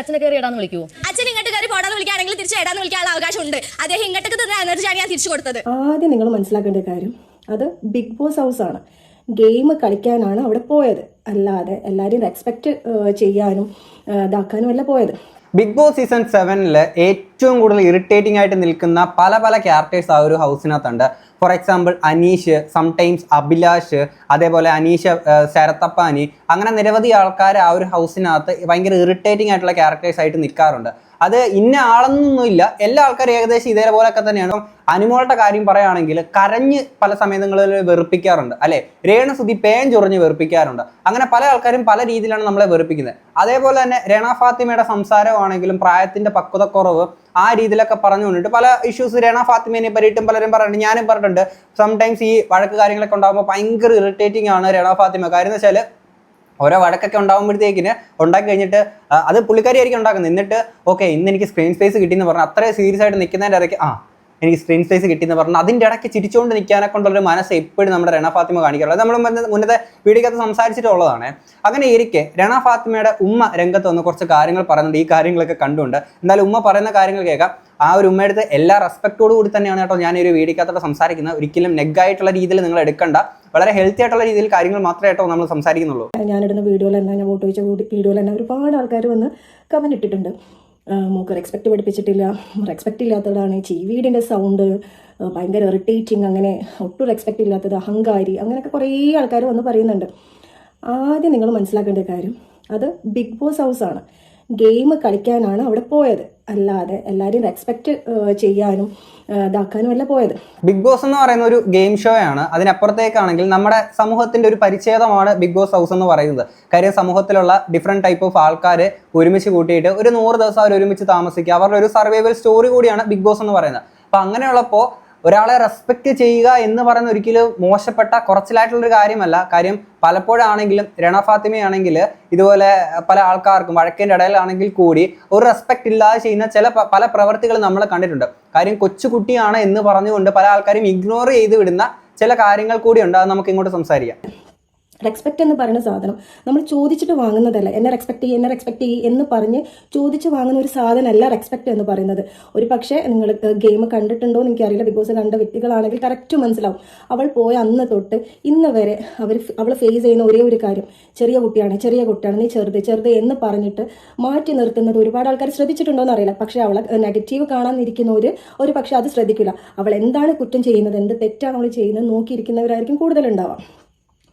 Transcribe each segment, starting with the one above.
അച്ഛനെ കയറി ഇടാന്ന് വിളിക്കൂ അച്ഛൻ ഇങ്ങോട്ട് കയറി പോടാന്ന് വിളിക്കുകയാണെങ്കിൽ തിരിച്ച് ഇടാന്ന് വിളിക്കാനുള്ള അവകാശമുണ്ട്. അദ്ദേഹം ഇങ്ങോട്ടേക്ക് തന്ന എനർജിയാണ് ഞാൻ തിരിച്ചു കൊടുത്തത്. ആദ്യം നിങ്ങൾ മനസ്സിലാക്കേണ്ട കാര്യം അത് ബിഗ് ബോസ് ഹൗസ് ആണ്. ഗെയിം കളിക്കാനാണ് അവിടെ പോയത്. അല്ലാതെ എല്ലാവരും റെസ്പെക്ട് ചെയ്യാനും ഇതാക്കാനും അല്ല പോയത്. ബിഗ് ബോസ് സീസൺ സെവനിൽ ഏറ്റവും കൂടുതൽ ഇറിറ്റേറ്റിംഗ് ആയിട്ട് നിൽക്കുന്ന പല പല ക്യാരക്ടേഴ്സ് ആ ഒരു ഹൗസിനകത്തുണ്ട് for example Aneesh sometimes Abhilash അതേപോലെ അനീഷ് ശരത്തപ്പാനി അങ്ങനെ നിരവധി ആൾക്കാർ ആ ഒരു ഹൗസിനകത്ത് ഭയങ്കര ഇറിറ്റേറ്റിംഗ് ആയിട്ടുള്ള ക്യാരക്ടേഴ്സ് ആയിട്ട് നിൽക്കാറുണ്ട്. അത് ഇന്ന ആളെന്നൊന്നുമില്ല. എല്ലാ ആൾക്കാരും ഏകദേശം ഇതേപോലെയൊക്കെ തന്നെയാണ്. അനുമോളുടെ കാര്യം പറയുകയാണെങ്കിൽ കരഞ്ഞ് പല സമയങ്ങളിൽ വെറുപ്പിക്കാറുണ്ട്. അല്ലെ? രേണുസുതി പേൻ ചൊറിഞ്ഞ് വെറുപ്പിക്കാറുണ്ട്. അങ്ങനെ പല ആൾക്കാരും പല രീതിയിലാണ് നമ്മളെ വെറുപ്പിക്കുന്നത്. അതേപോലെ തന്നെ രേണ ഫാത്തിമയുടെ സംസാരമാണെങ്കിലും പ്രായത്തിന്റെ പക്വതക്കുറവ് ആ രീതിയിലൊക്കെ പറഞ്ഞു കൊണ്ടിട്ട് പല ഇഷ്യൂസ് രണ ഫാത്തിമേനെ പറ്റിയിട്ടും പലരും പറഞ്ഞിട്ടുണ്ട് ഞാനും പറഞ്ഞിട്ടുണ്ട്. സംടൈംസ് ഈ വഴക്ക് കാര്യങ്ങളൊക്കെ ഉണ്ടാകുമ്പോൾ ഭയങ്കര ഇറിറ്റേറ്റിംഗ് ആണ് രണ ഫാത്തിമ. കാര്യം എന്ന് വെച്ചാൽ ഓരോ വഴക്കൊക്കെ ഉണ്ടാകുമ്പോഴത്തേക്കിന് ഉണ്ടാക്കി കഴിഞ്ഞിട്ട് അത് പുള്ളിക്കാരി ആയിരിക്കും ഉണ്ടാക്കുന്നത്. എന്നിട്ട് ഓക്കെ ഇന്ന് എനിക്ക് സ്ക്രീൻ സ്പേസ് കിട്ടിയെന്ന് പറഞ്ഞാൽ അത്രയും സീരിയസ് ആയിട്ട് നിൽക്കുന്നതിന്റെ ഇടയ്ക്ക് ആ എനിക്ക് സ്ക്രീൻ സ്പേസ് കിട്ടിയെന്ന് പറഞ്ഞാൽ അതിന്റെ ഇടയ്ക്ക് ചിരിച്ചുകൊണ്ട് നിൽക്കാനെ കൊണ്ടുള്ള മനസ്സ് എപ്പോഴും നമ്മുടെ രണ ഫാത്തിമ കാണിക്കാറുള്ളത് നമ്മൾ മുന്നേ- മുന്നത്തെ വീഡിയോക്കകത്ത് സംസാരിച്ചിട്ടുള്ളതാണ്. അങ്ങനെ ഇരിക്കെ രണ ഫാത്തിമയുടെ ഉമ്മ രംഗത്ത് വന്ന് കുറച്ച് കാര്യങ്ങൾ പറയുന്നുണ്ട്. ഈ കാര്യങ്ങളൊക്കെ കണ്ടുകൊണ്ട്. എന്തായാലും ഉമ്മ പറയുന്ന കാര്യങ്ങൾ കേൾക്കാം. ആ ഒരു ഉമ്മയുടെ എല്ലാ റെസ്പെക്റ്റോടു കൂടി തന്നെയാണ് കേട്ടോ ഞാൻ ഒരു സംസാരിക്കുന്നത്. ഒരിക്കലും നെഗായിട്ടുള്ള രീതിയിൽ നിങ്ങൾ എടുക്കണ്ട. വളരെ ഹെൽത്തി ആയിട്ടുള്ള രീതിയിൽ കാര്യങ്ങൾ മാത്രമേ കേട്ടോ നമ്മൾ സംസാരിക്കുന്നുള്ളൂ. ഞാനിടുന്ന വീഡിയോയിൽ തന്നെ ഞാൻ വോട്ട് വെച്ച വീഡിയോയിൽ തന്നെ ഒരുപാട് ആൾക്കാർ വന്ന് കമന്റ് ഇട്ടിട്ടുണ്ട്. മൂക്ക് റെസ്പെക്റ്റ് പഠിപ്പിച്ചിട്ടില്ല. റെസ്പെക്റ്റ് ഇല്ലാത്തതാണ്. ചീവീടിന്റെ സൗണ്ട് ഭയങ്കര ഇറിറ്റേറ്റിംഗ് അങ്ങനെ ഒട്ടും റെസ്പെക്റ്റ് ഇല്ലാത്തത് അഹങ്കാരി അങ്ങനെയൊക്കെ കുറേ ആൾക്കാർ വന്ന് പറയുന്നുണ്ട്. ആദ്യം നിങ്ങൾ മനസ്സിലാക്കേണ്ട കാര്യം അത് ബിഗ് ബോസ് ഹൗസ് ആണ്. ഗെയിം കളിക്കാനാണ് അവിടെ പോയത്. അല്ലാതെ എല്ലാവരും റെസ്പെക്റ്റ് ചെയ്യാനും ഇതാക്കാനും അല്ല പോയത്. ബിഗ് ബോസ് എന്ന് പറയുന്ന ഒരു ഗെയിം ഷോ ആണ്. അതിനപ്പുറത്തേക്കാണെങ്കിൽ നമ്മുടെ സമൂഹത്തിന്റെ ഒരു പരിച്ഛേദമാണ് ബിഗ് ബോസ് ഹൗസ് എന്ന് പറയുന്നത്. കാര്യം സമൂഹത്തിലുള്ള ഡിഫറെന്റ് ടൈപ്പ് ഓഫ് ആൾക്കാർ ഒരുമിച്ച് കൂട്ടിയിട്ട് ഒരു നൂറ് ദിവസം അവർ ഒരുമിച്ച് താമസിക്കുക. അവരുടെ ഒരു സർവൈവൽ സ്റ്റോറി കൂടിയാണ് ബിഗ് ബോസ് എന്ന് പറയുന്നത്. അപ്പൊ അങ്ങനെയുള്ളപ്പോൾ ഒരാളെ റെസ്പെക്ട് ചെയ്യുക എന്ന് പറയുന്ന ഒരിക്കലും മോശപ്പെട്ട കുറച്ചിലായിട്ടുള്ളൊരു കാര്യമല്ല. കാര്യം പലപ്പോഴാണെങ്കിലും രണ ഫാത്തിമയാണെങ്കിൽ ഇതുപോലെ പല ആൾക്കാർക്കും വഴക്കിന്റെ ഇടയിലാണെങ്കിൽ കൂടി ഒരു റെസ്പെക്ട് ഇല്ലാതെ ചെയ്യുന്ന ചില പല പ്രവർത്തികൾ നമ്മൾ കണ്ടിട്ടുണ്ട്. കാര്യം കൊച്ചുകുട്ടിയാണ് എന്ന് പറഞ്ഞുകൊണ്ട് പല ആൾക്കാരും ഇഗ്നോർ ചെയ്ത് വിടുന്ന ചില കാര്യങ്ങൾ കൂടിയുണ്ട്. അത് നമുക്ക് ഇങ്ങോട്ട് സംസാരിക്കാം. റെസ്പെക്റ്റ് എന്ന് പറയുന്ന സാധനം നമ്മൾ ചോദിച്ചിട്ട് വാങ്ങുന്നതല്ല. എന്നെ റെസ്പെക്ട് ചെയ്യും എന്നെ റെസ്പെക്ട് ചെയ്യും എന്ന് പറഞ്ഞ് ചോദിച്ച് വാങ്ങുന്ന ഒരു സാധനമല്ല റെക്സ്പെക്ട് എന്ന് പറയുന്നത്. ഒരു പക്ഷേ നിങ്ങൾ ഗെയിം കണ്ടിട്ടുണ്ടോ എന്ന് എനിക്കറിയില്ല. ബിഗ് ബോസ് കണ്ട വ്യക്തികളാണെങ്കിൽ കറക്റ്റ് മനസ്സിലാവും. അവൾ പോയ അന്ന് തൊട്ട് ഇന്ന് വരെ അവർ അവൾ ഫേസ് ചെയ്യുന്ന ഒരേ ഒരു കാര്യം. ചെറിയ കുട്ടിയാണ് ചെറിയ കുട്ടിയാണ് നീ ചെറുത് ചെറുത് എന്ന് പറഞ്ഞിട്ട് മാറ്റി നിർത്തുന്നത് ഒരുപാട് ആൾക്കാർ ശ്രദ്ധിച്ചിട്ടുണ്ടോ എന്ന് അറിയില്ല. പക്ഷേ അവളെ നെഗറ്റീവ് കാണാനിരിക്കുന്നവർ ഒരു പക്ഷേ അത് ശ്രദ്ധിക്കില്ല. അവൾ എന്താണ് കുറ്റം ചെയ്യുന്നത് എന്ത് തെറ്റാണ് അവൾ ചെയ്യുന്നത് നോക്കിയിരിക്കുന്നവരായിരിക്കും കൂടുതലുണ്ടാവാം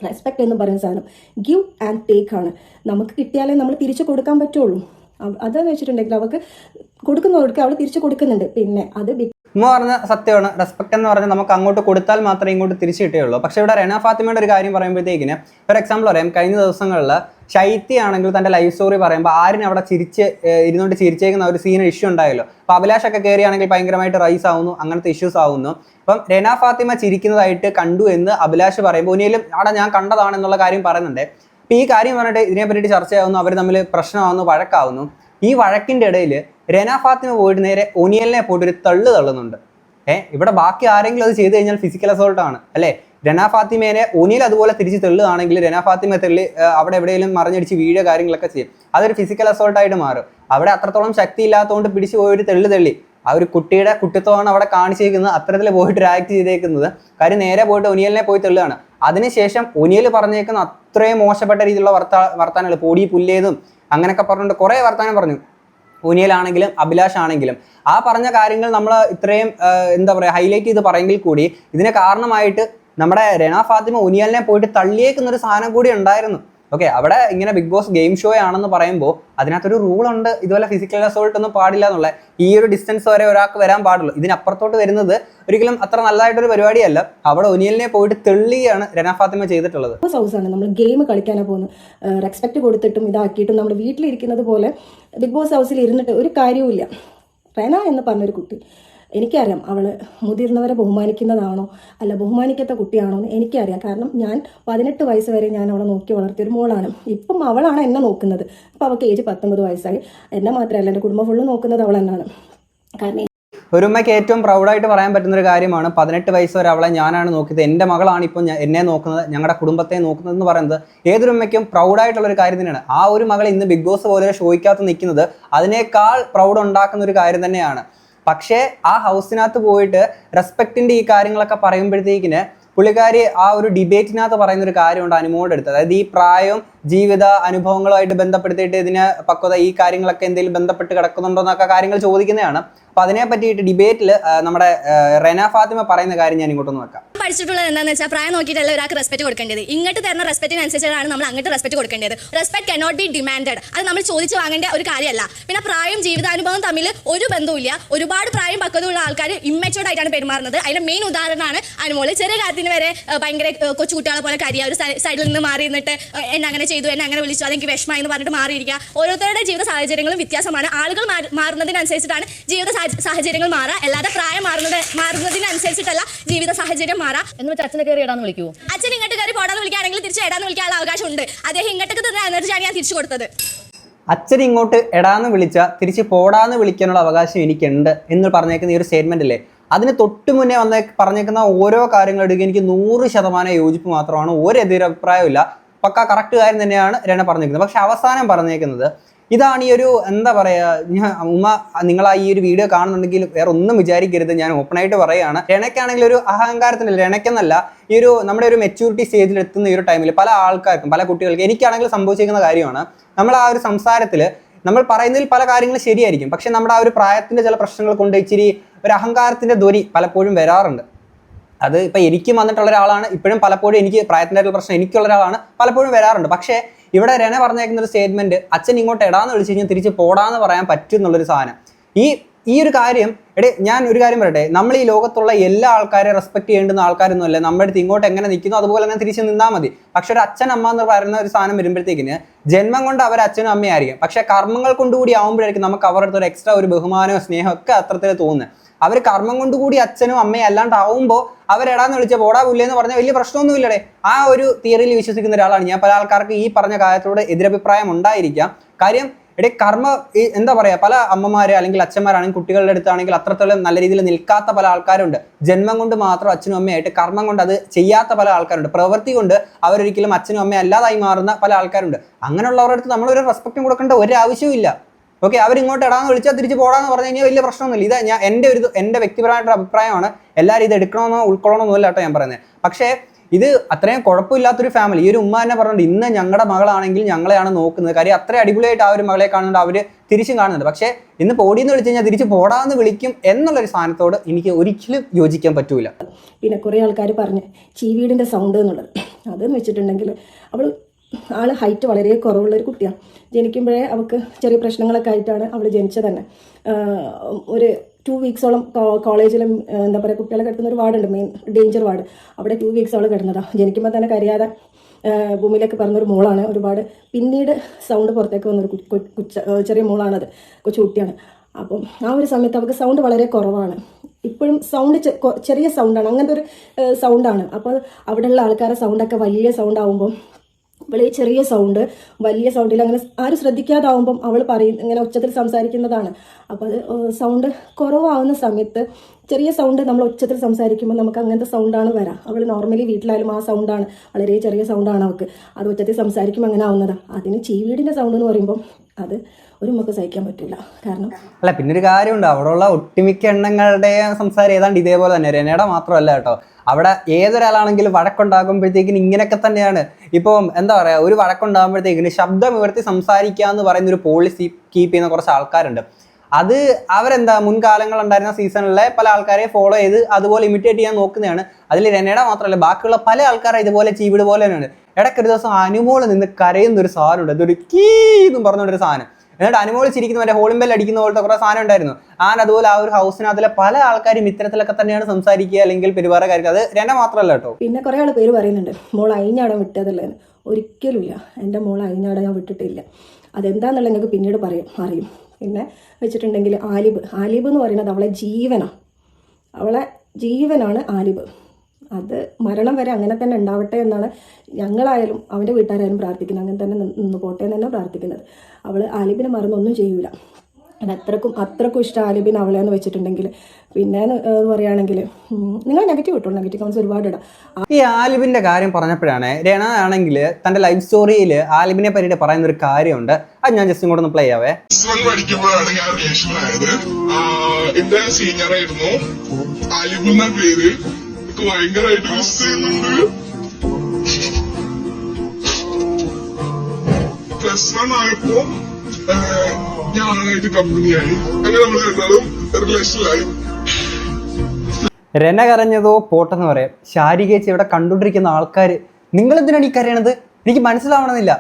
റെസ്പെക്ട് എന്ന് പറയുന്ന സാധനം. ഗിവ് ആൻഡ് ടേക്ക് ആണ്. നമുക്ക് കിട്ടിയാലേ നമ്മൾ തിരിച്ചു കൊടുക്കാൻ പറ്റുള്ളൂ. അതെന്ന് വെച്ചിട്ടുണ്ടെങ്കിൽ അവൾക്ക് കൊടുക്കുന്നവർക്ക് അവൾ തിരിച്ചു കൊടുക്കുന്നുണ്ട്. പിന്നെ അത് ഉമ്മ പറഞ്ഞ സത്യമാണ്. റെസ്പെക്ട് എന്ന് പറഞ്ഞാൽ നമുക്ക് അങ്ങോട്ട് കൊടുത്താൽ മാത്രമേ ഇങ്ങോട്ട് തിരിച്ചു കിട്ടുകയുള്ളൂ. പക്ഷേ ഇവിടെ റെന ഫാത്തിമയുടെ ഒരു കാര്യം പറയുമ്പോഴത്തേക്കിന് ഫോർ എക്സാമ്പിൾ പറയാം. കഴിഞ്ഞ ദിവസങ്ങളിൽ ശൈത്യ ആണെങ്കിൽ തന്റെ ലൈഫ് സ്റ്റോറി പറയുമ്പോൾ ആരും അവിടെ ചിരിച്ച് ഇരുന്നുകൊണ്ട് ചിരിച്ചേക്കുന്ന ഒരു സീൻ ഇഷ്യൂ ഉണ്ടായല്ലോ. അപ്പോൾ അഭിലാഷൊക്കെ കയറിയാണെങ്കിൽ ഭയങ്കരമായിട്ട് റൈസ് ആവുന്നു അങ്ങനത്തെ ഇഷ്യൂസ് ആവുന്നു. അപ്പം റെന ഫാത്തിമ ചിരിക്കുന്നതായിട്ട് കണ്ടു എന്ന് അഭിലാഷ് പറയുമ്പോൾ ഒന്നിലും അവിടെ ഞാൻ കണ്ടതാണെന്നുള്ള കാര്യം പറയുന്നുണ്ട്. അപ്പോൾ ഈ കാര്യം പറഞ്ഞിട്ട് ഇതിനെ പറ്റിയിട്ട് ചർച്ചയാവുന്നു അവർ തമ്മിൽ പ്രശ്നമാവുന്നു വഴക്കാവുന്നു. ഈ വഴക്കിന്റെ ഇടയിൽ രന ഫാത്തിമ പോയിട്ട് നേരെ ഒനിയലിനെ പോയിട്ട് ഒരു തള്ളു തള്ളുന്നുണ്ട്. ഏഹ് ഇവിടെ ബാക്കി ആരെങ്കിലും അത് ചെയ്തു കഴിഞ്ഞാൽ ഫിസിക്കൽ അസോൾട്ട് ആണ് അല്ലേ? രന ഫാത്തിമേനെ ഒനിയൽ അതുപോലെ തിരിച്ച് തെള്ളുകയാണെങ്കിൽ രന ഫാത്തിമ തെള്ളി അവിടെ എവിടെയെങ്കിലും മറിഞ്ഞടിച്ച് വീഴുക കാര്യങ്ങളൊക്കെ ചെയ്യും. അതൊരു ഫിസിക്കൽ അസോൾട്ട് ആയിട്ട് മാറും. അവിടെ അത്രത്തോളം ശക്തി ഇല്ലാത്തതുകൊണ്ട് പിടിച്ച് പോയി ഒരു തെള്ളു തള്ളി. ആ ഒരു കുട്ടിയുടെ കുട്ടിത്വമാണ് അവിടെ കാണിച്ചിരിക്കുന്നത് അത്തരത്തിൽ പോയിട്ട് ആക്ട് ചെയ്തേക്കുന്നത്. കാര്യം നേരെ പോയിട്ട് ഒനിയലിനെ പോയി തെള്ളുകയാണ്. അതിനുശേഷം ഒനിയൽ പറഞ്ഞേക്കുന്ന അത്രയും മോശപ്പെട്ട രീതിയിലുള്ള വർത്താ വർത്താനങ്ങൾ പൊടി പുല്ലേതും അങ്ങനെയൊക്കെ പറഞ്ഞുകൊണ്ട് കുറേ വർത്താനം പറഞ്ഞു. ഉനിയലാണെങ്കിലും അഭിലാഷ് ആണെങ്കിലും. ആ പറഞ്ഞ കാര്യങ്ങൾ നമ്മൾ ഇത്രയും എന്താ പറയുക ഹൈലൈറ്റ് ചെയ്ത് പറയെങ്കിൽ കൂടി ഇതിന് കാരണമായിട്ട് നമ്മുടെ രണ ഫാത്തിമ ഉനിയലിനെ പോയിട്ട് തള്ളിയേക്കുന്ന ഒരു സാധനം കൂടി ഉണ്ടായിരുന്നു. ഓക്കെ അവിടെ ഇങ്ങനെ ബിഗ് ബോസ് ഗെയിം ഷോ ആണെന്ന് പറയുമ്പോൾ അതിനകത്തൊരു റൂൾ ഉണ്ട്. ഇതുപോലെ ഫിസിക്കൽ അസോൾട്ട് ഒന്നും പാടില്ല എന്നുള്ള. ഈ ഒരു ഡിസ്റ്റൻസ് വരെ ഒരാൾക്ക് വരാൻ പാടുള്ളൂ. ഇതിനപ്പുറത്തോട്ട് വരുന്നത് ഒരിക്കലും അത്ര നല്ലതായിട്ടൊരു പരിപാടിയല്ല. അവിടെ ഒനിയലിനെ പോയിട്ട് തെള്ളിയാണ് രനാഫാത്തിമ ഫാത്തിമ ചെയ്തിട്ടുള്ളത്. ഹൗസാണ് നമ്മൾ ഗെയിം കളിക്കാനാണ് പോകുന്നത് റെസ്പെക്ട് കൊടുത്തിട്ടും ഇതാക്കിയിട്ടും നമ്മൾ വീട്ടിലിരിക്കുന്നത് പോലെ ബിഗ് ബോസ് ഹൗസിൽ ഇരുന്നിട്ട് ഒരു കാര്യവുമില്ല. റെന എന്ന് പറഞ്ഞൊരു കുട്ടി. എനിക്കറിയാം അവൾ മുതിർന്നവരെ ബഹുമാനിക്കുന്നതാണോ അല്ല ബഹുമാനിക്കാത്ത കുട്ടിയാണോ എന്ന് എനിക്കറിയാം. കാരണം ഞാൻ പതിനെട്ട് വയസ്സ് വരെ ഞാൻ അവളെ നോക്കി വളർത്തിയ ഒരു മോളാണ്. ഇപ്പം അവളാണ് എന്നെ നോക്കുന്നത്. അപ്പോൾ അവൾക്ക് ഏജ് പത്തൊമ്പത് വയസ്സായി. എന്നെ മാത്രമല്ല എന്റെ കുടുംബം ഫുള്ള് നോക്കുന്നത് അവൾ തന്നെയാണ്. കാരണം ഒരുമ്മയ്ക്ക് ഏറ്റവും പ്രൗഡായിട്ട് പറയാൻ പറ്റുന്ന ഒരു കാര്യമാണ് പതിനെട്ട് വയസ്സ് വരെ അവളെ ഞാനാണ് നോക്കിയത്. എന്റെ മകളാണ് ഇപ്പോൾ എന്നെ നോക്കുന്നത് ഞങ്ങളുടെ കുടുംബത്തെ നോക്കുന്നത് എന്ന് പറയുന്നത് ഏതൊരു ഉമ്മയ്ക്കും പ്രൗഡായിട്ടുള്ള ഒരു കാര്യം തന്നെയാണ്. ആ ഒരു മകൾ ഇന്ന് ബിഗ് ബോസ് പോലെ ഷോയ്ക്കകത്ത് നിൽക്കുന്നത് അതിനേക്കാൾ പ്രൗഡ് ഉണ്ടാക്കുന്ന ഒരു കാര്യം തന്നെയാണ്. പക്ഷേ ആ ഹൗസിനകത്ത് പോയിട്ട് റെസ്പെക്റ്റിന്റെ ഈ കാര്യങ്ങളൊക്കെ പറയുമ്പോഴത്തേക്കിന് പുള്ളിക്കാരി ആ ഒരു ഡിബേറ്റിനകത്ത് പറയുന്ന ഒരു കാര്യമുണ്ട് അനുമോടെ അടുത്ത്. അതായത് ഈ പ്രായവും ജീവിത അനുഭവങ്ങളുമായിട്ട് ബന്ധപ്പെടുത്തിയിട്ട് ഇതിന് പക്വത ഈ കാര്യങ്ങളൊക്കെ എന്തെങ്കിലും ബന്ധപ്പെട്ട് കിടക്കുന്നുണ്ടോ എന്നൊക്കെ കാര്യങ്ങൾ ചോദിക്കുന്നതാണ്. അപ്പൊ അതിനെ പറ്റിയിട്ട് ഡിബേറ്റിൽ നമ്മുടെ റെന ഫാത്തിമ പറയുന്ന കാര്യം ഞാൻ ഇങ്ങോട്ടൊന്ന് വെക്കാം. പഠിച്ചിട്ടുള്ളത് എന്താണെന്ന് വെച്ചാൽ പ്രായം നോക്കിയിട്ടല്ല ഒരാൾക്ക് റെസ്പെക്ട് കൊടുക്കേണ്ടത്. ഇങ്ങോട്ട് തരുന്ന റെസ്പെക്റ്റിനനുസരിച്ചാണ് നമ്മൾ അങ്ങോട്ട് റെസ്പെക്ട് കൊടുക്കേണ്ടത്. റെസ്പെക്ട് കനോട്ട് ബി ഡിമാൻഡഡ് അത് നമ്മൾ ചോദിച്ചു വാങ്ങേണ്ട ഒരു കാര്യമല്ല. പിന്നെ പ്രായം ജീവിതാനുഭവം തമ്മിൽ ഒരു ബന്ധവുമില്ല. ഒരുപാട് പ്രായം പക്വതയുള്ള ആൾക്കാർ ഇമ്മച്ചോർഡ് ആയിട്ടാണ് പെരുമാറുന്നത്. അതിന്റെ മെയിൻ ഉദാഹരണമാണ് അനുമോൾ. ചെറിയ കാര്യത്തിന് വരെ ഭയങ്കര കൊച്ചു കുട്ടികളെ പോലെ കരിയ. ഒരു സൈഡിൽ നിന്ന് മാറി നിന്നിട്ട് എന്നെ അങ്ങനെ ചെയ്തു എന്നെ അങ്ങനെ വിളിച്ചു. അതെനിക്ക് വിഷമമായി എന്ന് പറഞ്ഞിട്ട് മാറിയിരിക്കുക. ഓരോരുത്തരുടെ ജീവിത സാഹചര്യങ്ങളും വ്യത്യാസമാണ്. ആളുകൾ മാറി- മാറുന്നതിനനുസരിച്ചിട്ടാണ് ജീവിത സാഹചര്യങ്ങൾ മാറുക. അല്ലാതെ പ്രായം മാറുന്നത് മാറുന്നതിനനുസരിച്ചിട്ടല്ല ജീവിത സാഹചര്യം മാറാം എന്ന് വെച്ചാൽ അച്ഛനെ കയറി ഇടാന്ന് വിളിക്കൂ. അച്ഛൻ ഇങ്ങോട്ട് കയറി പോടാന്ന് വിളിക്കുകയാണെങ്കിൽ തിരിച്ച് ഇടാന്ന് വിളിക്കാനുള്ള അവകാശമുണ്ട്. അദ്ദേഹം ഇങ്ങോട്ടേക്ക് തന്ന എനർജിയാണ് ഞാൻ തിരിച്ചു കൊടുത്തത്. അച്ഛൻ ഇങ്ങോട്ട് എടാന്ന് വിളിച്ച തിരിച്ച് പോടാന്ന് വിളിക്കാനുള്ള അവകാശം എനിക്കുണ്ട് എന്ന് പറഞ്ഞേക്കുന്ന ഈ ഒരു സ്റ്റേറ്റ്മെന്റ് അല്ലേ അതിന് തൊട്ട് മുന്നേ വന്ന പറഞ്ഞേക്കുന്ന ഓരോ കാര്യങ്ങളെടുക്കുക എനിക്ക് നൂറ് ശതമാനം യോജിപ്പ് മാത്രമാണ്. ഒരു എതിരഭിപ്രായമില്ല പക്ക കറക്റ്റ് കാര്യം തന്നെയാണ് രണ പറഞ്ഞേക്കുന്നത് പക്ഷെ അവസാനം പറഞ്ഞേക്കുന്നത് ഇതാണ് ഈ ഒരു എന്താ പറയുക ഞാൻ ഉമ്മ നിങ്ങൾ ഈ ഒരു വീഡിയോ കാണുന്നുണ്ടെങ്കിൽ വേറെ ഒന്നും വിചാരിക്കരുത് ഞാൻ ഓപ്പണായിട്ട് പറയുകയാണ് രണയ്ക്കാണെങ്കിൽ ഒരു അഹങ്കാരത്തിനല്ല രണയ്ക്കെന്നല്ല ഈ ഒരു നമ്മുടെ ഒരു മെച്യൂരിറ്റി സ്റ്റേജിൽ എത്തുന്ന ഈ ഒരു ടൈമിൽ പല ആൾക്കാർക്കും പല കുട്ടികൾക്കും എനിക്കാണെങ്കിൽ സംഭവിച്ചിരിക്കുന്ന കാര്യമാണ്. നമ്മൾ ആ ഒരു സംസാരത്തിൽ നമ്മൾ പറയുന്നതിൽ പല കാര്യങ്ങളും ശരിയായിരിക്കും. പക്ഷെ നമ്മുടെ ആ ഒരു പ്രായത്തിന്റെ ചില പ്രശ്നങ്ങൾ കൊണ്ട് ഇച്ചിരി ഒരു അഹങ്കാരത്തിന്റെ ധ്വനി പലപ്പോഴും വരാറുണ്ട്. അത് ഇപ്പൊ എനിക്കും വന്നിട്ടുള്ള ഒരാളാണ്. ഇപ്പോഴും പലപ്പോഴും എനിക്ക് പ്രായത്തിന്റെ പ്രശ്നം എനിക്കുള്ള ഒരാളാണ്. പലപ്പോഴും വരാറുണ്ട്. പക്ഷേ ഇവിടെ രന പറഞ്ഞേക്കുന്ന ഒരു സ്റ്റേറ്റ്മെന്റ് അച്ഛൻ ഇങ്ങോട്ട് എടാന്ന് വിളിച്ചു കഴിഞ്ഞാൽ തിരിച്ച് പോടാന്ന് പറയാൻ പറ്റും എന്നുള്ളൊരു സാധനം. ഈ ഈ ഒരു കാര്യം എടേ ഞാൻ ഒരു കാര്യം പറയട്ടെ. നമ്മൾ ഈ ലോകത്തുള്ള എല്ലാ ആൾക്കാരെ റെസ്പെക്ട് ചെയ്യേണ്ടുന്ന ആൾക്കാരൊന്നും അല്ല നമ്മുടെ അടുത്ത് ഇങ്ങോട്ട് എങ്ങനെ നിൽക്കുന്നു അതുപോലെ തന്നെ തിരിച്ച് നിന്നാൽ മതി. പക്ഷെ ഒരു അച്ഛൻ അമ്മ എന്ന് പറയുന്ന ഒരു സാധനം വരുമ്പോഴത്തേക്കിന് ജന്മം കൊണ്ട് അവർ അച്ഛനും അമ്മയായിരിക്കും പക്ഷെ കർമ്മങ്ങൾ കൊണ്ടുകൂടി ആവുമ്പോഴായിരിക്കും നമുക്ക് അവരുടെ ഒരു എക്സ്ട്രാ ഒരു ബഹുമാനമോ സ്നേഹമോ ഒക്കെ അത്രത്തിൽ തോന്നുന്നത്. അവർ കർമ്മം കൊണ്ട് കൂടി അച്ഛനും അമ്മയും അല്ലാണ്ടാവുമ്പോൾ അവരെടാന്ന് വിളിച്ച പുല്ലേ എന്ന് പറഞ്ഞാൽ വലിയ പ്രശ്നമൊന്നുമില്ലടേ. ആ ഒരു തിയറിയിൽ വിശ്വസിക്കുന്ന ഒരാളാണ്. ഞാൻ പല ആൾക്കാർക്ക് ഈ പറഞ്ഞ കാര്യത്തോട് എതിരഭിപ്രായം ഉണ്ടായിരിക്കാം. കാര്യം എടേ കർമ്മ എന്താ പറയാ പല അമ്മമാര് അല്ലെങ്കിൽ അച്ഛന്മാരാണെങ്കിൽ കുട്ടികളുടെ അടുത്താണെങ്കിൽ അത്രത്തോളം നല്ല രീതിയിൽ നിൽക്കാത്ത പല ആൾക്കാരുണ്ട്. ജന്മം കൊണ്ട് മാത്രം അച്ഛനും അമ്മയായിട്ട് കർമ്മം കൊണ്ട് അത് ചെയ്യാത്ത പല ആൾക്കാരുണ്ട്. പ്രവൃത്തി കൊണ്ട് അവരൊരിക്കലും അച്ഛനും അമ്മയും അല്ലാതായി മാറുന്ന പല ആൾക്കാരുണ്ട്. അങ്ങനെയുള്ളവരുടെ അടുത്ത് നമ്മളൊരു റെസ്പെക്റ്റും കൊടുക്കേണ്ട ഒരു ആവശ്യവും ഓക്കെ അവരിങ്ങോട്ട് ഇടാന്ന് വിളിച്ചാൽ തിരിച്ച് പോടാന്ന് പറഞ്ഞു കഴിഞ്ഞാൽ വലിയ പ്രശ്നമൊന്നുമില്ല. ഇത് ഞാൻ എന്റെ ഒരു എന്റെ വ്യക്തിപരമായിട്ടുള്ള അഭിപ്രായമാണ്. എല്ലാവരും ഇത് എടുക്കണമെന്നോ ഉൾക്കൊള്ളണമെന്നോ അല്ല കേട്ടോ ഞാൻ പറയുന്നത്. പക്ഷേ ഇത് അത്രയും കുഴപ്പമില്ലാത്തൊരു ഫാമിലി ഈ ഒരു ഉമ്മ തന്നെ പറഞ്ഞുണ്ട് ഇന്ന് ഞങ്ങളുടെ മകളാണെങ്കിൽ ഞങ്ങളെയാണ് നോക്കുന്നത്. കാര്യം അത്ര അടിപൊളിയായിട്ട് ആ ഒരു മകളെ കാണുന്നുണ്ട് അവർ തിരിച്ചും കാണുന്നുണ്ട്. പക്ഷേ ഇന്ന് പോടിയെന്ന് വിളിച്ചു കഴിഞ്ഞാൽ തിരിച്ച് പോടാന്ന് വിളിക്കും എന്നുള്ളൊരു സാധനത്തോട് എനിക്ക് ഒരിക്കലും യോജിക്കാൻ പറ്റൂല. പിന്നെ കുറേ ആൾക്കാർ പറഞ്ഞ് ചീവീടിന്റെ സൗണ്ട് എന്നുള്ളത്. അതെന്ന് വെച്ചിട്ടുണ്ടെങ്കിൽ അവൾ ആൾ ഹൈറ്റ് വളരെ കുറവുള്ള ഒരു കുട്ടിയാണ് ജനിക്കുമ്പോഴേ അവൾക്ക് ചെറിയ പ്രശ്നങ്ങളൊക്കെ ആയിട്ടാണ് അവൾ ജനിച്ചത് തന്നെ. ഒരു ടു വീക്സോളം കോളേജിലും എന്താ പറയുക കുട്ടികളെ കിടത്തുന്ന ഒരു വാർഡുണ്ട് മെയിൻ ഡേഞ്ചർ വാർഡ്. അവിടെ ടു വീക്സോളം കിടന്നതാണ് ജനിക്കുമ്പോൾ തന്നെ കരിയാതെ ഭൂമിയിലേക്ക് പറഞ്ഞൊരു മോളാണ് ഒരുപാട്. പിന്നീട് സൗണ്ട് പുറത്തേക്ക് വന്നൊരു കുച്ച ചെറിയ മോളാണത് കൊച്ചു കുട്ടിയാണ്. അപ്പം ആ ഒരു സമയത്ത് അവൾക്ക് സൗണ്ട് വളരെ കുറവാണ്. ഇപ്പോഴും സൗണ്ട് ചെറിയ സൗണ്ടാണ് അങ്ങനത്തെ ഒരു സൗണ്ടാണ് അപ്പോൾ അവിടെയുള്ള ആൾക്കാരുടെ സൗണ്ടൊക്കെ വലിയ സൗണ്ട് ഈ ചെറിയ സൗണ്ട് വലിയ സൗണ്ടിൽ അങ്ങനെ ആരും ശ്രദ്ധിക്കാതാവുമ്പം അവൾ പറയും ഇങ്ങനെ ഉച്ചത്തിൽ സംസാരിക്കുന്നതാണ്. അപ്പോൾ അത് സൗണ്ട് കുറവാകുന്ന സമയത്ത് ചെറിയ സൗണ്ട് നമ്മൾ ഉച്ചത്തിൽ സംസാരിക്കുമ്പോൾ നമുക്ക് അങ്ങനത്തെ സൗണ്ടാണ് വരാം. അവൾ നോർമലി വീട്ടിലായാലും ആ സൗണ്ടാണ് വളരെ ചെറിയ സൗണ്ടാണ് അവൾക്ക് അത് ഉച്ചത്തിൽ സംസാരിക്കുമ്പോൾ അങ്ങനെ ആവുന്നതാണ് അതിന് ചീവീടിന്റെ സൗണ്ട് എന്ന് പറയുമ്പോൾ അത് ഒരു നമുക്ക് സഹിക്കാൻ പറ്റില്ല. കാരണം അല്ല പിന്നെ ഒരു കാര്യമുണ്ട്. അവിടെയുള്ള ഒട്ടുമിക്ക എണ്ണങ്ങളുടെ സംസാരം ഏതാണ്ട് ഇതേപോലെ തന്നെ. രനയുടെ മാത്രമല്ല കേട്ടോ. അവിടെ ഏതൊരാളാണെങ്കിലും വഴക്കുണ്ടാകുമ്പോഴത്തേക്കിന് ഇങ്ങനെയൊക്കെ തന്നെയാണ്. ഇപ്പം എന്താ പറയുക ഒരു വഴക്കുണ്ടാകുമ്പോഴത്തേക്കിന് ശബ്ദം ഉയർത്തി സംസാരിക്കുക എന്ന് പറയുന്ന ഒരു പോളിസി കീപ്പ് ചെയ്യുന്ന കുറച്ച് ആൾക്കാരുണ്ട്. അത് അവരെന്താ മുൻകാലങ്ങൾ ഉണ്ടായിരുന്ന സീസണിലെ പല ആൾക്കാരെ ഫോളോ ചെയ്ത് അതുപോലെ ഇമിറ്റേറ്റ് ചെയ്യാൻ നോക്കുന്നതാണ്. അതിൽ രനയുടെ മാത്രമല്ല ബാക്കിയുള്ള പല ആൾക്കാരെ ഇതുപോലെ ചീവിട് പോലെ തന്നെയാണ്. ഇടയ്ക്ക് ഒരു ദിവസം അനുമോൾ നിന്ന് കരയുന്ന ഒരു സാധനമുണ്ട്. അതൊരു കീ എന്നും പറഞ്ഞൊരു സാധനം. എന്നിട്ട് അനുമോൾ ചിരിക്കുന്ന മറ്റേ ഹോളിംബെൽ അടിക്കുന്ന പോലത്തെ കുറെ സാധനം ഉണ്ടായിരുന്നു. ആൻ അതുപോലെ ആ ഒരു ഹൗസിനകത്തിലെ പല ആൾക്കാരും ഇത്തരത്തിലൊക്കെ തന്നെയാണ് സംസാരിക്കുക അല്ലെങ്കിൽ പെരുമാറുക കാര്യം അത് രന മാത്രമല്ല കേട്ടോ. പിന്നെ കുറേ ആൾ പേര് പറയുന്നുണ്ട് മോൾ അയിഞ്ഞാടം വിട്ടതല്ലേ. ഒരിക്കലുമില്ല എന്റെ മോൾ അയിഞ്ഞാടം ഞാൻ വിട്ടിട്ടില്ല. അതെന്താന്നുള്ള നിങ്ങൾക്ക് പിന്നീട് പറയും അറിയും. പിന്നെ വെച്ചിട്ടുണ്ടെങ്കിൽ ആലിബ്. ആലിബ് എന്ന് പറയുന്നത് അവളെ ജീവനാണ് അവളെ ജീവനാണ് ആലിബ്. അത് മരണം വരെ അങ്ങനെ തന്നെ ഉണ്ടാവട്ടെ എന്നാണ് ഞങ്ങളായാലും അവന്റെ വീട്ടുകാരായാലും പ്രാർത്ഥിക്കുന്നത്. അങ്ങനെ തന്നെ നിന്ന് പോട്ടെ എന്ന് തന്നെ പ്രാർത്ഥിക്കുന്നത്. അവൾ ആലിബിനെ മറന്നൊന്നും ചെയ്യൂല. അത് അത്രക്കും അത്രക്കും ഇഷ്ടം ആലിബിൻ അവളെ എന്ന് വെച്ചിട്ടുണ്ടെങ്കിൽ. പിന്നെ എന്ന് പറയുകയാണെങ്കിൽ നിങ്ങൾ നെഗറ്റീവ് ഇട്ടുള്ളൂ നെഗറ്റീവ് കമൻസ് ഒരുപാട് ഇടാം. ഈ ആലിബിന്റെ കാര്യം പറഞ്ഞപ്പോഴാണ് രണ ആണെങ്കിൽ തന്റെ ലൈഫ് സ്റ്റോറിയിൽ ആലിബിനെ പറ്റിയിട്ട് പറയുന്ന ഒരു കാര്യമുണ്ട്. അത് ഞാൻ ജസ്റ്റ് ഇങ്ങോട്ട് ഒന്ന് പ്ലേ ആവേ. പ്ലസ് വൺ പഠിക്കുമ്പോഴാണ് ഞാൻ എന്റെ സീനിയർ ആയിരുന്നു. എന്ന പേര് എനിക്ക് ഭയങ്കരമായിട്ട് മിസ് ചെയ്യുന്നുണ്ട്. പ്ലസ് വൺ ആയപ്പോ നമ്മൾ രന കരഞ്ഞതോ പോട്ടെന്ന് പറയാം. ശാരികേച്ചി ഇവിടെ കണ്ടുകൊണ്ടിരിക്കുന്ന ആൾക്കാർ നിങ്ങൾ എന്തിനാണ് ഈ കരയണത്? എനിക്ക് മനസ്സിലാവണമെന്നില്ല.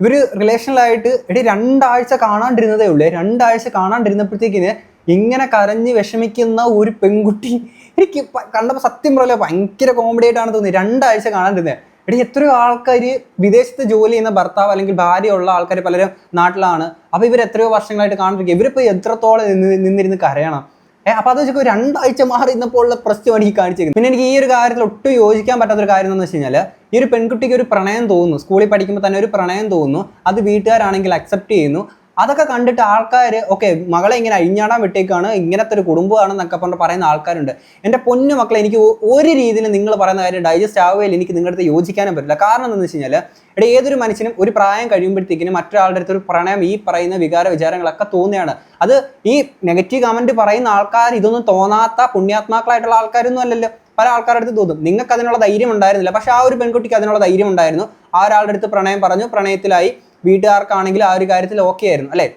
ഇവർ റിലേഷനിലായിട്ട് എടി രണ്ടാഴ്ച കാണാണ്ടിരുന്നതേ ഉള്ളൂ. രണ്ടാഴ്ച കാണാണ്ടിരുന്നപ്പോഴത്തേക്കിന് ഇങ്ങനെ കരഞ്ഞ് വിഷമിക്കുന്ന ഒരു പെൺകുട്ടി എനിക്ക് കണ്ടപ്പോൾ സത്യം പറയല്ലോ ഭയങ്കര കോമഡി ആയിട്ടാണ് തോന്നിയത്. രണ്ടാഴ്ച കാണാണ്ടിരുന്നത് എടി എത്രയോ ആൾക്കാർ വിദേശത്ത് ജോലി ചെയ്യുന്ന ഭർത്താവ് അല്ലെങ്കിൽ ഭാര്യ ഉള്ള ആൾക്കാർ പലരും നാട്ടിലാണ്. അപ്പോൾ ഇവർ എത്രയോ വർഷങ്ങളായിട്ട് കാണാണ്ടിരിക്കുക ഇവരിപ്പോൾ എത്രത്തോളം നിന്ന് നിന്നിരുന്ന് കരയണം? ഏഹ് അപ്പൊ അത് വെച്ചാൽ രണ്ടാഴ്ച മാറി ഇന്നപ്പോഴുള്ള പ്രശ്നമാണ് ഈ എനിക്ക് പിന്നെ എനിക്ക് ഈ ഒരു കാര്യത്തിൽ ഒട്ടും യോജിക്കാൻ പറ്റാത്ത ഒരു കാര്യം എന്ന് വെച്ച് കഴിഞ്ഞാൽ ഈ ഒരു പെൺകുട്ടിക്ക് ഒരു പ്രണയം തോന്നുന്നു. സ്കൂളിൽ പഠിക്കുമ്പോൾ തന്നെ ഒരു പ്രണയം തോന്നുന്നു. അത് വീട്ടുകാരാണെങ്കിൽ അക്സെപ്റ്റ് ചെയ്യുന്നു. അതൊക്കെ കണ്ടിട്ട് ആൾക്കാർ ഓക്കെ മകളെ ഇങ്ങനെ അഴിഞ്ഞാടാൻ വിട്ടേക്കാണ് ഇങ്ങനത്തെ ഒരു കുടുംബമാണെന്നൊക്കെ പറഞ്ഞ് പറയുന്ന ആൾക്കാരുണ്ട്. എന്റെ പൊന്നു മക്കളെ എനിക്ക് ഒരു രീതിയിൽ നിങ്ങൾ പറയുന്ന കാര്യം ഡൈജസ്റ്റ് ആവുകയില്ല. എനിക്ക് നിങ്ങളുടെ അടുത്ത് യോജിക്കാനും പറ്റില്ല. കാരണം എന്താണെന്ന് വെച്ച് കഴിഞ്ഞാൽ ഇവിടെ ഏതൊരു മനുഷ്യനും ഒരു പ്രായം കഴിയുമ്പോഴത്തേക്കിനും മറ്റൊരാളുടെ അടുത്ത് ഒരു പ്രണയം ഈ പറയുന്ന വികാര വിചാരങ്ങളൊക്കെ തോന്നുകയാണ്. അത് ഈ നെഗറ്റീവ് കമന്റ് പറയുന്ന ആൾക്കാർ ഇതൊന്നും തോന്നാത്ത പുണ്യാത്മാക്കളായിട്ടുള്ള ആൾക്കാരൊന്നും അല്ലല്ലോ. പല ആൾക്കാരുടെ അടുത്ത് തോന്നും. നിങ്ങൾക്ക് അതിനുള്ള ധൈര്യം ഉണ്ടായിരുന്നില്ല. പക്ഷേ ആ ഒരു പെൺകുട്ടിക്ക് അതിനുള്ള ധൈര്യം ഉണ്ടായിരുന്നു. ആ ഒരാളുടെ അടുത്ത് പ്രണയം പറഞ്ഞു. പ്രണയത്തിലായി. വീട്ടുകാർക്കാണെങ്കിൽ ആ ഒരു കാര്യത്തിൽ ഓക്കെ ആയിരുന്നു അല്ലേ?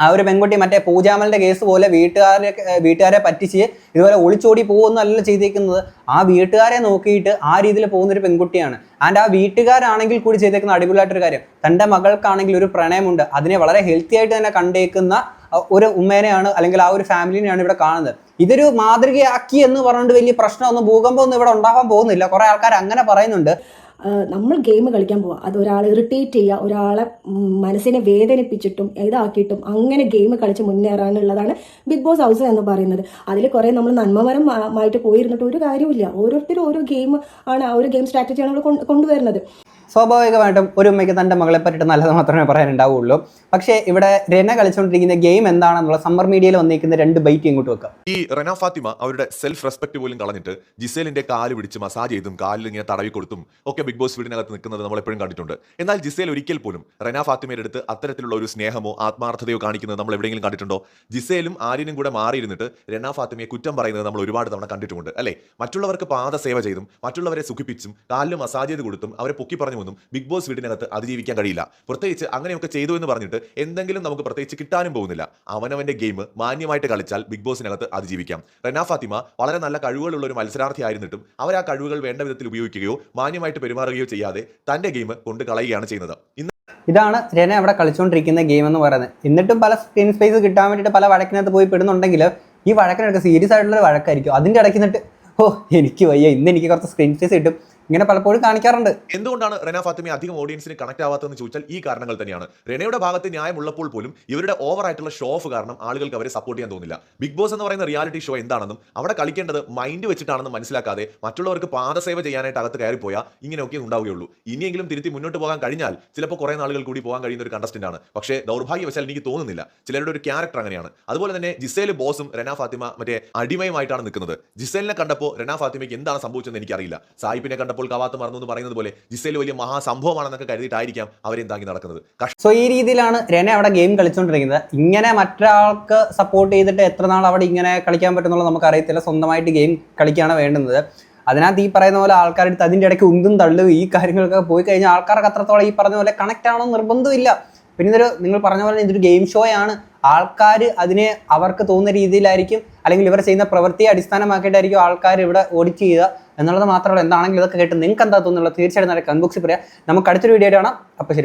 ആ ഒരു പെൺകുട്ടി മറ്റേ പൂജാമലിന്റെ കേസ് പോലെ വീട്ടുകാരെ വീട്ടുകാരെ പറ്റിച്ച് ഇതുപോലെ ഒളിച്ചോടി പോകുന്നല്ല ചെയ്തേക്കുന്നത്. ആ വീട്ടുകാരെ നോക്കിയിട്ട് ആ രീതിയിൽ പോകുന്ന ഒരു പെൺകുട്ടിയാണ്. ആൻഡ് ആ വീട്ടുകാരാണെങ്കിൽ കൂടി ചെയ്തേക്കുന്ന അടിപൊളിയായിട്ടൊരു കാര്യം. തന്റെ മകൾക്കാണെങ്കിൽ ഒരു പ്രണയമുണ്ട്. അതിനെ വളരെ ഹെൽത്തി ആയിട്ട് തന്നെ കണ്ടേക്കുന്ന ഒരു ഉമ്മേനെയാണ് അല്ലെങ്കിൽ ആ ഒരു ഫാമിലിനെയാണ് ഇവിടെ കാണുന്നത്. ഇതൊരു മാതൃകയാക്കി എന്ന് പറഞ്ഞുകൊണ്ട് വലിയ പ്രശ്നമൊന്നും ഭൂകമ്പമൊന്നും ഇവിടെ ഉണ്ടാവാൻ പോകുന്നില്ല. കുറേ ആൾക്കാർ അങ്ങനെ പറയുന്നുണ്ട്. നമ്മൾ ഗെയിം കളിക്കാൻ പോവാം. അത് ഒരാളെ ഇറിറ്റേറ്റ് ചെയ്യുക ഒരാളെ മനസ്സിനെ വേദനിപ്പിച്ചിട്ടും ഇതാക്കിയിട്ടും അങ്ങനെ ഗെയിം കളിച്ച് മുന്നേറാനുള്ളതാണ് ബിഗ് ബോസ് ഹൗസ് എന്ന് പറയുന്നത്. അതിൽ കുറേ നമ്മൾ നന്മമരമായിട്ട് പോയിരുന്നിട്ട് ഒരു കാര്യമില്ല ഓരോരുത്തരും ഓരോ ഗെയിം ആണ് ആ ഒരു ഗെയിം സ്ട്രാറ്റജിയാണ് നമ്മൾ കൊണ്ട് കൊണ്ടുവരുന്നത്. സ്വാഭാവികമായിട്ടും ഒരു ഉമ്മയ്ക്ക് തന്റെ മകളെ പറ്റിയിട്ട് നല്ലത് മാത്രമേ പറയാനുണ്ടാവുള്ളൂ. പക്ഷേ ഇവിടെ രന കളിച്ചുകൊണ്ടിരിക്കുന്ന ഗെയിം എന്താണെന്നുള്ള സമ്മർ മീഡിയയിൽ വന്നിരിക്കുന്ന രണ്ട് ബൈറ്റ് ഇങ്ങോട്ട് വെക്കുക ഈ റെന ഫാത്തിമ അവരുടെ സെൽഫ് റെസ്പെക്ട് പോലും കളഞ്ഞിട്ട് ജിസേലിന്റെ കാൽ പിടിച്ച് മസാജ് ചെയ്തും കാലിൽ ഇങ്ങനെ തടവി കൊടുത്തും ഒക്കെ ബിഗ് ബോസ് വീടിനകത്ത് നിൽക്കുന്നത് നമ്മൾ എപ്പോഴും കണ്ടിട്ടുണ്ട്. എന്നാൽ ജിസേൽ ഒരിക്കൽ പോലും റെന ഫാത്തിമയുടെ അടുത്ത് അത്തരത്തിലുള്ള ഒരു സ്നേഹമോ ആത്മാർത്ഥതയോ കാണിക്കുന്നത് നമ്മൾ എവിടെയെങ്കിലും കണ്ടിട്ടുണ്ടോ? ജിസേലും ആര്യനും കൂടെ മാറിയിരുന്നിട്ട് റെന ഫാത്തിമയെ കുറ്റം പറയുന്നത് നമ്മൾ ഒരുപാട് തവണ കണ്ടിട്ടുണ്ട് അല്ലേ? മറ്റുള്ളവർക്ക് പാദസേവ ചെയ്തും മറ്റുള്ളവരെ സുഖിപ്പിച്ചും കാലിൽ മസാജ് ചെയ്ത് കൊടുത്തും അവരെ പൊക്കി പറഞ്ഞുമൊന്നും ബിഗ് ബോസ് വീടിനകത്ത് അതിജീവിക്കാൻ കഴിയില്ല. പ്രത്യേകിച്ച് അങ്ങനെയൊക്കെ ചെയ്തു എന്ന് പറഞ്ഞിട്ട് എന്തെങ്കിലും നമുക്ക് പ്രത്യേകിച്ച് കിട്ടാനും പോകുന്നില്ല. അവനവന്റെ ഗെയിം മാന്യമായിട്ട് കളിച്ചാൽ ബിഗ് ബോസിനകത്ത് അതിജീവിക്കാം. റെന ഫാത്തിമ വളരെ നല്ല കഴിവുകളുള്ള ഒരു മത്സരാർത്ഥി ആയിരുന്നിട്ടും അവർ ആ കഴിവുകൾ വേണ്ട വിധത്തിൽ ഉപയോഗിക്കുകയോ മാന്യമായിട്ട് പെരുമാറുകയോ ചെയ്യാതെ തന്റെ ഗെയിം കൊണ്ട് കളയുകയാണ് ചെയ്യുന്നത്. ഇതാണ് രന അവിടെ കളിച്ചുകൊണ്ടിരിക്കുന്ന ഗെയിം എന്ന് പറയുന്നത്. എന്നിട്ടും പല സ്ക്രീൻ സ്പേസ് കിട്ടാൻ വേണ്ടിയിട്ട് പല വഴക്കിനകത്ത് പോയി പെടുന്നുണ്ടെങ്കിൽ ഈ വഴക്കിനൊക്കെ സീരിയസ് ആയിട്ടുള്ള ഒരു വഴക്കായിരിക്കും. അതിന്റെ ഇടയ്ക്ക് നിന്നിട്ട് ഓ എനിക്ക് വയ്യ. ഇന്ന് എനിക്ക് കുറച്ച് സ്ക്രീൻ സ്പേസ് കിട്ടും. ഇങ്ങനെ പലപ്പോഴും കാണിക്കാറുണ്ട്. എന്തുകൊണ്ടാണ് റെന ഫാത്തിമി അധികം ഓഡിയൻസിന് കണക്ട് ആവാത്തതെന്ന് ചോദിച്ചാൽ ഈ കാരണങ്ങൾ തന്നെയാണ്. റെനയുടെ ഭാഗത്ത് ന്യായമുള്ളപ്പോൾ പോലും ഇവരുടെ ഓവർ ആയിട്ടുള്ള ഷോ ഓഫ് കാരണം ആളുകൾക്ക് അവരെ സപ്പോർട്ട് ചെയ്യാൻ തോന്നില്ല. ബിഗ് ബോസ് എന്ന് പറയുന്ന റിയാലിറ്റി ഷോ എന്താണെന്നും അവിടെ കളിക്കേണ്ടത് മൈൻഡ് വെച്ചിട്ടാണെന്ന് മനസ്സിലാക്കാതെ മറ്റുള്ളവർക്ക് പാദസേവ ചെയ്യാനായിട്ട് അകത്ത് കയറിപ്പോയാൽ ഇങ്ങനെയൊക്കെ ഉണ്ടാവുകയുള്ളൂ. ഇനിയെങ്കിലും തിരുത്തി മുന്നോട്ട് പോകാൻ കഴിഞ്ഞാൽ ചിലപ്പോൾ കുറേ നാളുകൾ കൂടി പോകാൻ കഴിയുന്ന ഒരു കണ്ടസ്റ്റന്റ് ആണ്. പക്ഷേ ദൗർഭാഗ്യവശാൽ എനിക്ക് തോന്നുന്നില്ല. ചിലരുടെ ഒരു ക്യാരക്ടർ അങ്ങനെയാണ്. അതുപോലെ തന്നെ ജിസേൽ ബോസും റെന ഫാത്തിമ മറ്റേ അടിമയുമായിട്ടാണ് നിൽക്കുന്നത്. ജിസേലിനെ കണ്ടപ്പോൾ റെന ഫാത്തിമയ്ക്ക് എന്താണ് സംഭവിച്ചതെന്ന് എനിക്കറിയില്ല. സായിപ്പിനെ കണ്ടപ്പോൾ കവാത്ത് മറന്നു എന്ന് പറയുന്നത് പോലെ ജിസേൽ വലിയ മഹാസംഭവമാണെന്നൊക്കെ കരുതിയിട്ടായിരിക്കാം അവരെയും താങ്ങി നടക്കുന്നത് സോ ഈ രീതിയിലാണ് രന അവിടെ ഗെയിം കളിച്ചുകൊണ്ടിരിക്കുന്നത് ഇങ്ങനെ മറ്റൊരാൾക്ക് സപ്പോർട്ട് ചെയ്തിട്ട് എത്ര നാൾ അവിടെ ഇങ്ങനെ കളിക്കാൻ പറ്റുന്നുള്ളത് നമുക്ക് അറിയത്തില്ല സ്വന്തമായിട്ട് ഗെയിം കളിക്കുകയാണ് വേണ്ടുന്നത്. അതിനകത്ത് ഈ പറയുന്ന പോലെ ആൾക്കാരുടെ അതിന്റെ ഇടയ്ക്ക് ഉന്തും തള്ളും ഈ കാര്യങ്ങളൊക്കെ പോയി കഴിഞ്ഞാൽ ആൾക്കാർക്ക് അത്രത്തോളം ഈ പറഞ്ഞ പോലെ കണക്ട് ആണോ നിർബന്ധമില്ല. പിന്നെ ഇതൊരു നിങ്ങൾ പറഞ്ഞ പോലെ ഇതൊരു ഗെയിം ഷോ ആണ്. ആൾക്കാർ അതിനെ അവർക്ക് തോന്നുന്ന രീതിയിലായിരിക്കും. അല്ലെങ്കിൽ ഇവർ ചെയ്യുന്ന പ്രവൃത്തിയെ അടിസ്ഥാനമാക്കിയിട്ടായിരിക്കും ആൾക്കാർ ഇവിടെ ഓഡിറ്റ് ചെയ്യുക. എന്നുള്ളത് മാത്രമല്ല എന്താണെങ്കിലും ഇതൊക്കെ കേട്ട് നിങ്ങൾക്ക് എന്താ തോന്നുന്നുള്ളത് തീർച്ചയായിട്ടും നല്ല കൺബുക്സിൽ പറയാം. നമുക്ക് അടുത്തൊരു വീഡിയോ കാണാം. അപ്പോൾ ശരി.